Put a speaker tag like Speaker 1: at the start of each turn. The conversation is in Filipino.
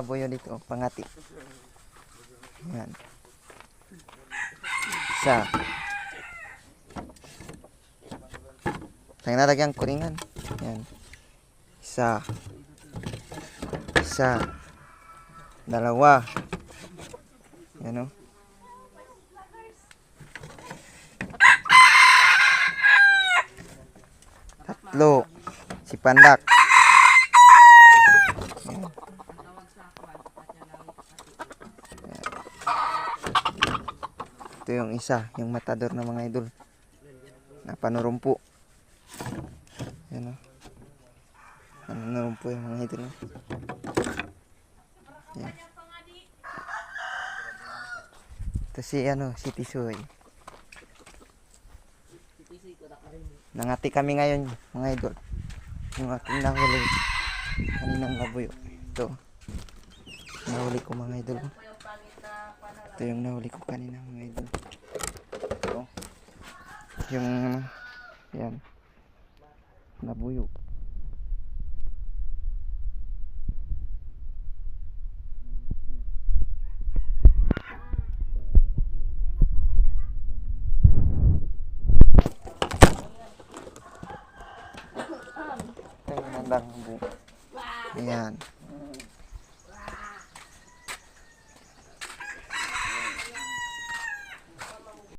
Speaker 1: Buyo dito, pangati. Yan. Isa. Tang nalagyan kuringan. Yan. Isa. Isa. Dalawa. Yan o. Tatlo. Si Pandak. Yan. Ito yung isa, yung matador ng mga idol. Napanurumpo. Yan o. Panurumpo yung mga idol. oh. Yan. Ito si ano, si Tisoy. Nangati kami ngayon, mga idol. Yung aking nahuli. Kaninang labuyo. Ito. Nahuli ko mga idol. oh. Ito yung nahuli ko kanina mga idol. Yung yan. Labuyo. Ito yung nandang bu. Ayan.